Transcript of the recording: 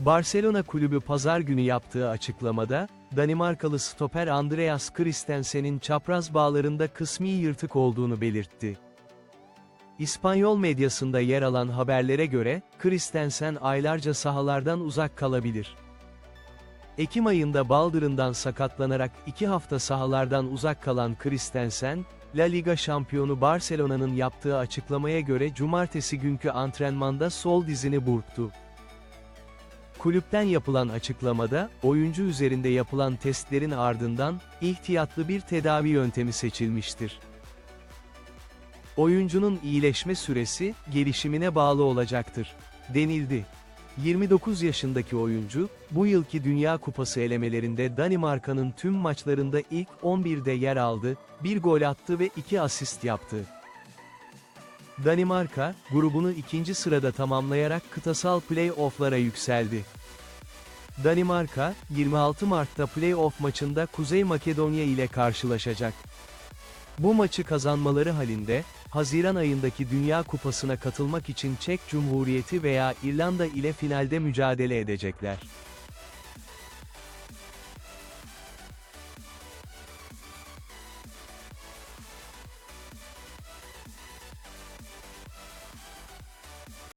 Barcelona kulübü pazar günü yaptığı açıklamada, Danimarkalı stoper Andreas Christensen'in çapraz bağlarında kısmi yırtık olduğunu belirtti. İspanyol medyasında yer alan haberlere göre, Christensen aylarca sahalardan uzak kalabilir. Ekim ayında baldırından sakatlanarak iki hafta sahalardan uzak kalan Christensen, La Liga şampiyonu Barcelona'nın yaptığı açıklamaya göre cumartesi günkü antrenmanda sol dizini burktu. Kulüpten yapılan açıklamada, oyuncu üzerinde yapılan testlerin ardından, ihtiyatlı bir tedavi yöntemi seçilmiştir. Oyuncunun iyileşme süresi, gelişimine bağlı olacaktır, denildi. 29 yaşındaki oyuncu, bu yılki Dünya Kupası elemelerinde Danimarka'nın tüm maçlarında ilk 11'de yer aldı, bir gol attı ve 2 asist yaptı. Danimarka, grubunu ikinci sırada tamamlayarak kıtasal play-off'lara yükseldi. Danimarka, 26 Mart'ta play-off maçında Kuzey Makedonya ile karşılaşacak. Bu maçı kazanmaları halinde, Haziran ayındaki Dünya Kupası'na katılmak için Çek Cumhuriyeti veya İrlanda ile finalde mücadele edecekler.